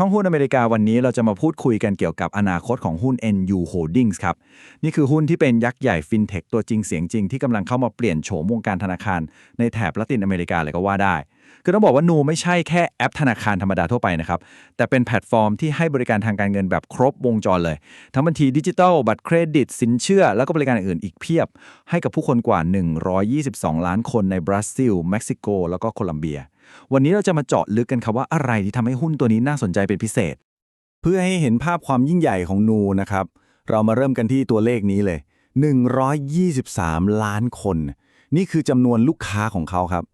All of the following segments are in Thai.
ช่องหุ้นอเมริกาวันนี้เราจะมาพูดคุยกันเกี่ยวกับอนาคตของหุ้น NU Holdings ครับ นี่คือหุ้นที่เป็นยักษ์ใหญ่ฟินเทคตัวจริงเสียงจริงที่กำลังเข้ามาเปลี่ยนโฉมวงการธนาคารในแถบละตินอเมริกาเลยก็ว่าได้ คือต้องบอกว่านูไม่ใช่แค่แอปธนาคารธรรมดาทั่วไปนะครับ แต่เป็นแพลตฟอร์มที่ให้บริการทางการเงินแบบครบวงจรเลย ทั้งบัญชีดิจิทัล บัตรเครดิต สินเชื่อ แล้วก็บริการอื่นอีกเพียบ ให้กับผู้คนกว่า 122 ล้านคนในบราซิล เม็กซิโก แล้วก็โคลัมเบีย วันนี้เราจะมาเจาะลึกกันครับว่าอะไรที่ทำให้หุ้นตัวนี้น่าสนใจเป็นพิเศษ เพื่อให้เห็นภาพความยิ่งใหญ่ของนูนะครับ เรามาเริ่มกันที่ตัวเลขนี้เลย 123 ล้านคน นี่คือจำนวนลูกค้าของเขาครับ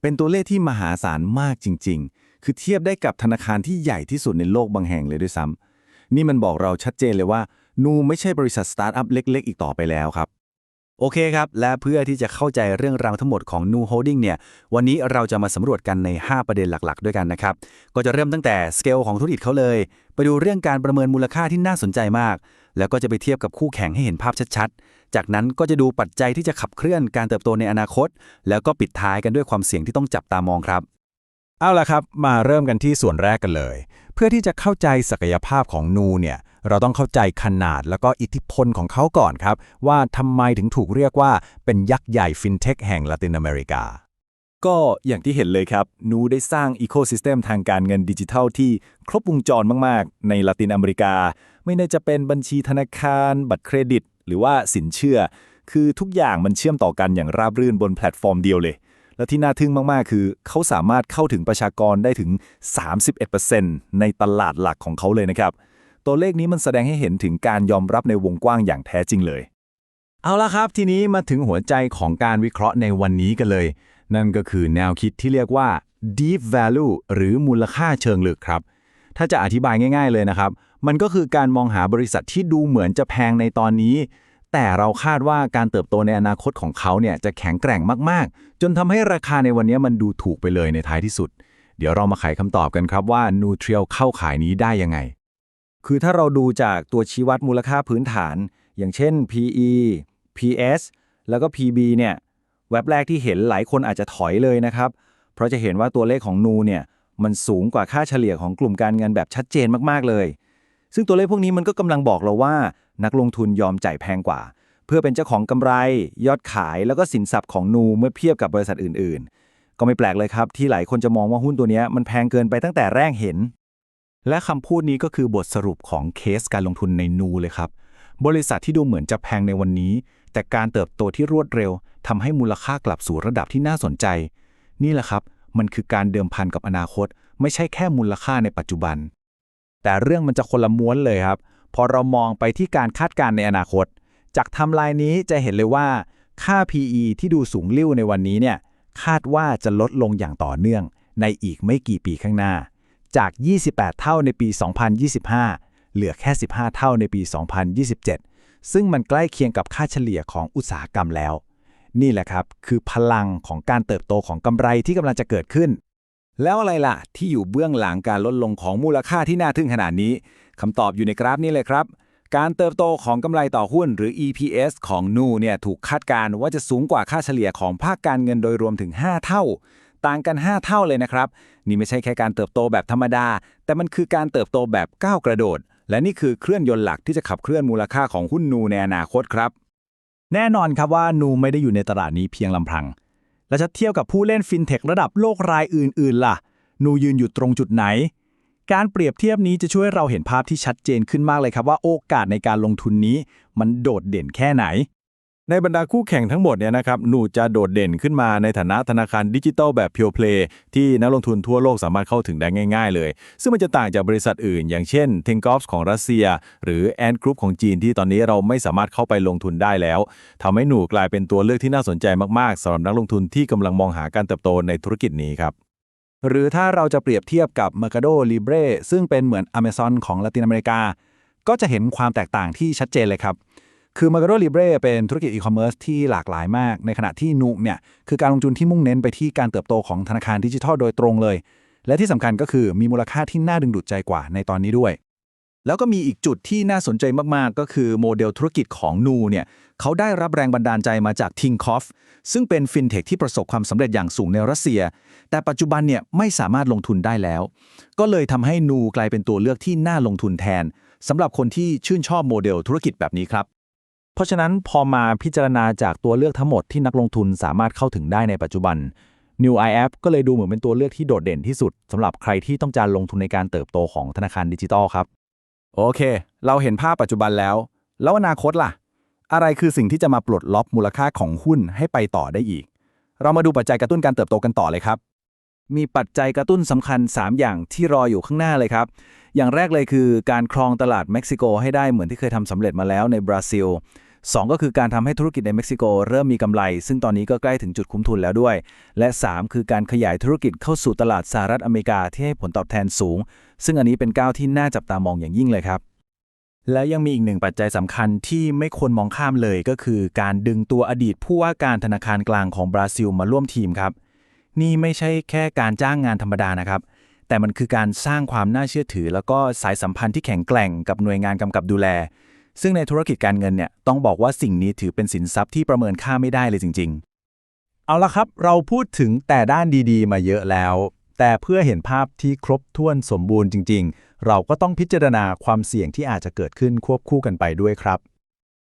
เป็นตัวเลขที่มหาศาลมากจริง ๆ คือเทียบได้กับธนาคารที่ใหญ่ที่สุดในโลกบางแห่งเลยด้วยซ้ำนี่มันบอกเราชัดเจนเลยว่านูไม่ใช่บริษัทสตาร์ทอัพเล็ก ๆ อีกต่อไปแล้วครับ โอเคครับ และเพื่อที่จะเข้าใจเรื่องราวทั้งหมดของ New Holding เนี่ย วันนี้เราจะมาสำรวจกันใน 5 ประเด็นหลักๆ ด้วยกันนะครับ ก็จะเริ่มตั้งแต่สเกลของธุรกิจเขาเลย ไปดูเรื่องการประเมินมูลค่าที่น่าสนใจมาก แล้วก็จะไปเทียบกับคู่แข่งให้เห็นภาพชัดๆ จากนั้นก็จะดูปัจจัยที่จะขับเคลื่อนการเติบโตในอนาคต แล้วก็ปิดท้ายกันด้วยความเสี่ยงที่ต้องจับตามองครับ เอาละครับ มาเริ่มกันที่ส่วนแรกกันเลย เพื่อที่จะเข้าใจศักยภาพของนูเนี่ย เราต้องเข้าใจขนาดแล้วก็อิทธิพลของเขาก่อนครับ ว่าทำไมถึงถูกเรียกว่าเป็นยักษ์ใหญ่ฟินเทคแห่งละตินอเมริกา ก็อย่างที่เห็นเลยครับ นูได้สร้างอีโค y ิสเต็มทางการเงินดิจิทัลที่ครบวงจรมาก ๆ ในละตินอเมริกา ไม่ว่าจะเป็นบัญชีธนาคาร บัตรเครดิต หรือว่าสินเชื่อ คือทุกอย่างมันเชื่อมต่อกันอย่างราบรื่นบนแพลตฟอร์มเดียวเลย และที่น่าทึ่งมาก ๆ คือ เขาสามารถเข้าถึงประชากรได้ถึง 31%ในตลาดหลักของเขาเลยนะครับ ตัวเลขนี้มันแสดงให้เห็นถึงการยอมรับในวงกว้างอย่างแท้จริงเลย เอาละครับ ทีนี้มาถึงหัวใจของการวิเคราะห์ในวันนี้กันเลย นั่นก็คือแนวคิดที่เรียกว่า deep value หรือมูลค่าเชิงลึกครับ ถ้าจะอธิบายง่าย ๆ เลยนะครับ มันก็คือการมองหาบริษัทที่ดูเหมือนจะแพงในตอนนี้ แต่เราคาดว่าการเติบโตในอนาคตของเขาเนี่ยจะแข็งแกร่งมากๆ จนทำให้ราคาในวันนี้มันดูถูกไปเลยในท้ายที่สุด เดี๋ยวเรามาไขคำตอบกันครับว่า n u t r i a l เข้าขายนี้ได้ยังไง คือถ้าเราดูจากตัวชี้วัดมูลค่าพื้นฐาน อย่างเช่น PE PS แล้วก็ PB เนี่ยเว็บแรกที่เห็นหลายคนอาจจะถอยเลยนะครับ เพราะจะเห็นว่าตัวเลขของนูเนี่ยมันสูงกว่าค่าเฉลี่ยของกลุ่มการเงินแบบชัดเจนมากๆเลย ซึ่งตัวเลขพวกนี้มันก็กำลังบอกเราว่า นักลงทุนยอมจ่ายแพงกว่า เพื่อเป็นเจ้าของกำไร ยอดขายแล้วก็สินทรัพย์ของนูเมื่อเทียบกับบริษัทอื่น ๆ ก็ไม่แปลกเลยครับ ที่หลายคนจะมองว่าหุ้นตัวนี้มันแพงเกินไปตั้งแต่แรกเห็น และคำพูดนี้ก็คือบทสรุปของเคสการลงทุนในนูเลยครับบริษัทที่ดูเหมือนจะแพงในวันนี้ แต่การเติบโตที่รวดเร็วทำให้มูลค่ากลับสู่ระดับที่น่าสนใจ นี่แหละครับ มันคือการเดิมพันกับอนาคต ไม่ใช่แค่มูลค่าในปัจจุบัน แต่เรื่องมันจะคนละม้วนเลยครับ พอเรามองไปที่การคาดการณ์ในอนาคต จากทำลายนี้จะเห็นเลยว่า ค่า PE ที่ดูสูงลิ่วในวันนี้เนี่ยคาดว่าจะลดลงอย่างต่อเนื่องในอีกไม่กี่ปีข้างหน้า จาก 28 เท่าในปี 2025 เหลือแค่ 15 เท่าในปี 2027 ซึ่งมันใกล้เคียงกับค่าเฉลี่ยของอุตสาหกรรมแล้ว นี่แหละครับ คือพลังของการเติบโตของกำไรที่กำลังจะเกิดขึ้น แล้วอะไรล่ะ ที่อยู่เบื้องหลังการลดลงของมูลค่าที่น่าทึ่งขนาดนี้คำตอบอยู่ในกราฟนี้เลยครับ การเติบโตของกำไรต่อหุ้นหรือ EPS ของนูเนี่ยถูกคาดการณ์ว่าจะสูงกว่าค่าเฉลี่ยของภาคการเงินโดยรวมถึง 5 เท่า ต่างกัน 5 เท่าเลยนะครับ นี่ไม่ใช่แค่การเติบโตแบบธรรมดา แต่มันคือการเติบโตแบบก้าวกระโดด และนี่คือเครื่องยนต์หลักที่จะขับเคลื่อนมูลค่าของหุ้นนูในอนาคตครับ แน่นอนครับว่านูไม่ได้อยู่ในตลาดนี้เพียงลำพัง และจะเทียบกับผู้เล่นฟินเทคระดับโลกรายอื่น ๆ ล่ะ นูยืนอยู่ตรงจุดไหน การเปรียบเทียบนี้จะช่วยเราเห็นภาพที่ชัดเจนขึ้นมากเลยครับว่าโอกาสในการลงทุนนี้ มันโดดเด่นแค่ไหน ในบรรดาคู่แข่งทั้งหมดเนี่ยนะครับหนูจะโดดเด่นขึ้นมาในฐานะธนาคารดิจิทัลแบบ Pure Play ที่นักลงทุนทั่วโลกสามารถเข้าถึงได้ง่ายๆเลย ซึ่งมันจะต่างจากบริษัทอื่น อย่างเช่น t e n g o f ของรัสเซีย หรือ Ant Group ของจีนที่ตอนนี้เราไม่สามารถเข้าไปลงทุนได้แล้วทำให้หนูกลายเป็นตัวเลือกที่น่าสนใจมากๆสำหรับนักลงทุนที่กำลังมองหาการเติบโตในธุรกิจนี้ครับหรือถ้าเราจะเปรียบเทียบกับ Mercado Libre ซึ่งเป็นเหมือน Amazon ของละตินอเมริกา ก็จะเห็นความแตกต่างที่ชัดเจนเลยครับ คือ Mercado Libre เป็นธุรกิจอีคอมเมิร์ซที่หลากหลายมาก ในขณะที่นุเนี่ยคือการลงทุนที่มุ่งเน้นไปที่การเติบโตของธนาคารดิจิทัลโดยตรงเลย และที่สำคัญก็คือมีมูลค่าที่น่าดึงดูดใจกว่าในตอนนี้ด้วย แล้วก็มีอีกจุดที่น่าสนใจมาก ๆ ก็คือโมเดลธุรกิจของนูเนี่ยเขาได้รับแรงบันดาลใจมาจาก t i n k o f f ซึ่งเป็นฟินเทคที่ประสบความสำเร็จอย่างสูงในรัสเซีย แต่ปัจจุบันเนี่ยไม่สามารถลงทุนได้แล้ว ก็เลยทำให้นูกลายเป็นตัวเลือกที่น่าลงทุนแทนสำหรับคนที่ชื่นชอบโมเดลธุรกิจแบบนี้ครับ เพราะฉะนั้นพอมาพิจารณาจากตัวเลือกทั้งหมดที่นักลงทุนสามารถเข้าถึงได้ในปัจจุบัน New IF ก็เลยดูเหมือนเป็นตัวเลือกที่โดดเด่นที่สุดสำหรับใครที่ต้องการลงทุนในการเติบโตของธนาคารดิจิทัลครับ โอเค เราเห็นภาพปัจจุบันแล้ว แล้วอนาคตล่ะ อะไรคือสิ่งที่จะมาปลดล็อกมูลค่าของหุ้นให้ไปต่อได้อีก เรามาดูปัจจัยกระตุ้นการเติบโตกันต่อเลยครับ มีปัจจัยกระตุ้นสำคัญ 3 อย่างที่รออยู่ข้างหน้าเลยครับ อย่างแรกเลยคือการครองตลาดเม็กซิโกให้ได้เหมือนที่เคยทำสำเร็จมาแล้วในบราซิล 2 ก็คือการทำให้ธุรกิจในเม็กซิโกเริ่มมีกำไร ซึ่งตอนนี้ก็ใกล้ถึงจุดคุ้มทุนแล้วด้วย และ 3 คือการขยายธุรกิจเข้าสู่ตลาดสหรัฐอเมริกาที่ให้ผลตอบแทนสูง ซึ่งอันนี้เป็นก้าวที่น่าจับตามองอย่างยิ่งเลยครับและยังมีอีกหนึ่งปัจจัยสำคัญที่ไม่ควรมองข้ามเลยก็คือ การดึงตัวอดีตผู้ว่าการธนาคารกลางของบราซิลมาร่วมทีมครับ นี่ไม่ใช่แค่การจ้างงานธรรมดานะครับ แต่มันคือการสร้างความน่าเชื่อถือ แล้วก็สายสัมพันธ์ที่แข็งแกร่งกับหน่วยงานกำกับดูแล ซึ่งในธุรกิจการเงินเนี่ยต้องบอกว่าสิ่งนี้ถือเป็นสินทรัพย์ที่ประเมินค่าไม่ได้เลยจริง ๆ เอาละครับ เราพูดถึงแต่ด้านดีๆ มาเยอะแล้ว แต่เพื่อเห็นภาพที่ครบถ้วนสมบูรณ์จริง ๆ เราก็ต้องพิจารณาความเสี่ยงที่อาจจะเกิดขึ้นควบคู่กันไปด้วยครับ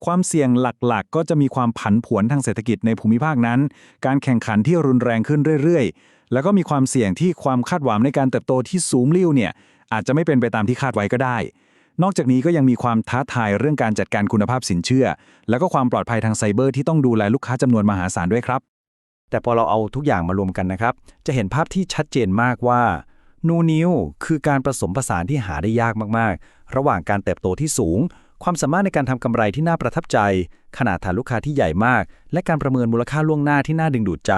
ความเสี่ยงหลักๆ ก็จะมีความผันผวนทางเศรษฐกิจในภูมิภาคนั้น การแข่งขันที่รุนแรงขึ้นเรื่อยๆ แล้วก็มีความเสี่ยงที่ความคาดหวังในการเติบโตที่สูงลิ่วเนี่ยอาจจะไม่เป็นไปตามที่คาดไว้ก็ได้ นอกจากนี้ก็ยังมีความท้าทายเรื่องการจัดการคุณภาพสินเชื่อ แล้วก็ความปลอดภัยทางไซเบอร์ที่ต้องดูแลลูกค้าจำนวนมหาศาลด้วยครับ แต่พอเราเอาทุกอย่างมารวมกันนะครับ จะเห็นภาพที่ชัดเจนมากว่านูนิวคือการผสมผสานที่หาได้ยากมากๆ ระหว่างการเติบโตที่สูง ความสามารถในการทำกำไรที่น่าประทับใจ ขนาดฐานลูกค้าที่ใหญ่มาก และการประเมินมูลค่าล่วงหน้าที่น่าดึงดูดใจ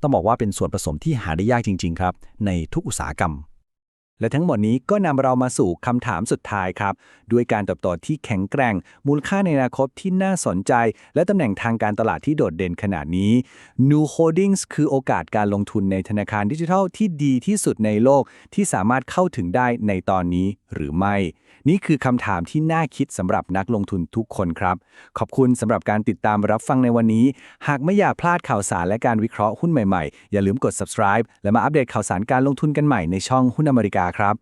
ต้องบอกว่าเป็นส่วนผสมที่หาได้ยากจริง ๆ ครับ ในทุกอุตสาหกรรม และทั้งหมดนี้ก็นำเรามาสู่คำถามสุดท้ายครับ ด้วยการเติบโตที่แข็งแกร่ง มูลค่าในอนาคตที่น่าสนใจ และตำแหน่งทางการตลาดที่โดดเด่นขนาดนี้ New Holdings คือโอกาสการลงทุนในธนาคารดิจิทัลที่ดีที่สุดในโลกที่สามารถเข้าถึงได้ในตอนนี้หรือไม่ นี่คือคำถามที่น่าคิดสำหรับนักลงทุนทุกคนครับ ขอบคุณสำหรับการติดตามรับฟังในวันนี้ หากไม่อยากพลาดข่าวสารและการวิเคราะห์หุ้นใหม่ๆ อย่าลืมกด subscribe และมาอัปเดตข่าวสารการลงทุนกันใหม่ในช่องหุ้นอเมริกาครับ